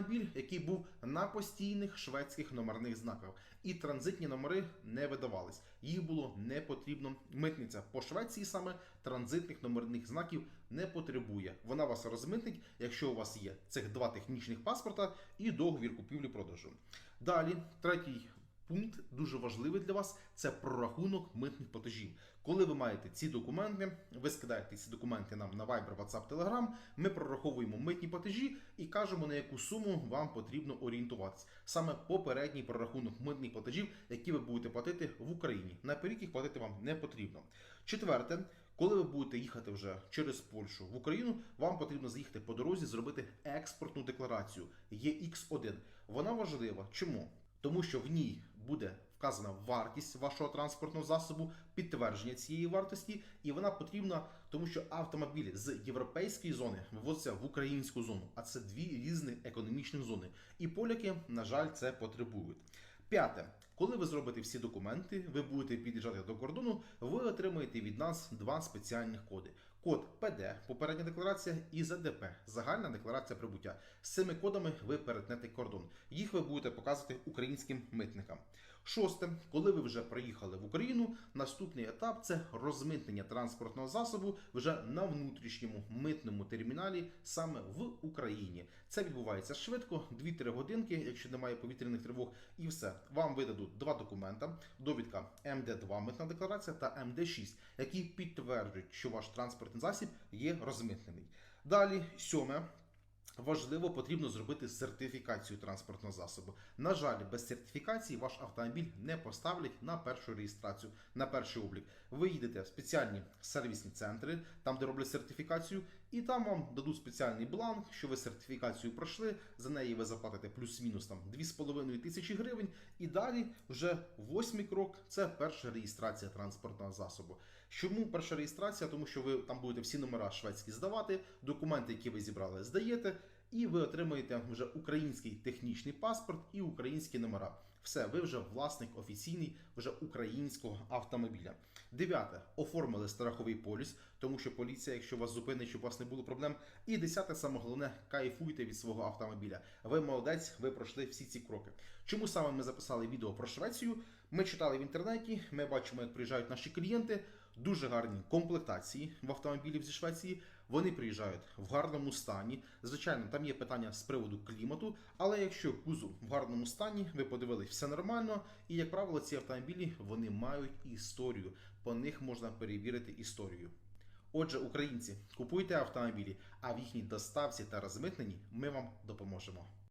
автомобіль, який був на постійних шведських номерних знаках, і транзитні номери не видавались. Їх було не потрібно. Митниця по Швеції саме транзитних номерних знаків не потребує. Вона вас розмитнить, якщо у вас є цих два технічних паспорта і договір купівлі-продажу. Далі, третій пункт дуже важливий для вас це прорахунок митних платежів. Коли ви маєте ці документи, ви скидаєте ці документи нам на Viber, WhatsApp, Telegram, Ми прораховуємо митні платежі і кажемо на яку суму вам потрібно орієнтуватися. Саме попередній прорахунок митних платежів, які ви будете платити в Україні. Наперед їх платити вам не потрібно. Четверте. Коли ви будете їхати вже через Польщу в Україну, вам потрібно заїхати по дорозі, зробити експортну декларацію ЄХ1. Вона важлива. Чому? Тому що в ній буде вказана вартість вашого транспортного засобу, підтвердження цієї вартості, і вона потрібна, тому що автомобіль з європейської зони вивозиться в українську зону, а це дві різні економічні зони. І поляки, на жаль, це потребують. П'яте, коли ви зробите всі документи, ви будете під'їжджати до кордону, ви отримаєте від нас два спеціальних коди: код ПД, попередня декларація, і ЗДП, загальна декларація прибуття. З цими кодами ви перетнете кордон. Їх ви будете показувати українським митникам. Шосте, коли ви вже приїхали в Україну, наступний етап це розмитнення транспортного засобу вже на внутрішньому митному терміналі саме в Україні. Це відбувається швидко, 2-3 годинки, якщо немає повітряних тривог, і все. Вам видадуть два документа: довідка МД2 митна декларація та МД6, які підтверджують, що ваш транспортний засіб є розмитнений. Далі, сьоме. Важливо, потрібно зробити сертифікацію транспортного засобу. На жаль, без сертифікації ваш автомобіль не поставлять на першу реєстрацію, на перший облік. Ви їдете в спеціальні сервісні центри, там де роблять сертифікацію, і там вам дадуть спеціальний бланк, що ви сертифікацію пройшли. За неї ви заплатите плюс-мінус там 2,5 тисячі гривень. І далі вже восьмий крок це перша реєстрація транспортного засобу. Чому перша реєстрація? Тому що ви там будете всі номера шведські здавати, документи, які ви зібрали, здаєте. І ви отримаєте вже український технічний паспорт і українські номера. Все, ви вже власник офіційний вже українського автомобіля. Дев'яте. Оформили страховий поліс, тому що поліція, якщо вас зупинить, щоб у вас не було проблем. І десяте, саме головне, кайфуйте від свого автомобіля. Ви молодець, ви пройшли всі ці кроки. Чому саме ми записали відео про Швецію? Ми читали в інтернеті, ми бачимо, як приїжджають наші клієнти. Дуже гарні комплектації в автомобілів зі Швеції. Вони приїжджають в гарному стані. Звичайно, там є питання з приводу клімату, але якщо кузов в гарному стані, ви подивились, все нормально. І як правило, ці автомобілі вони мають історію. По них можна перевірити історію. Отже, українці, купуйте автомобілі, а в їхній доставці та розмитненні ми вам допоможемо.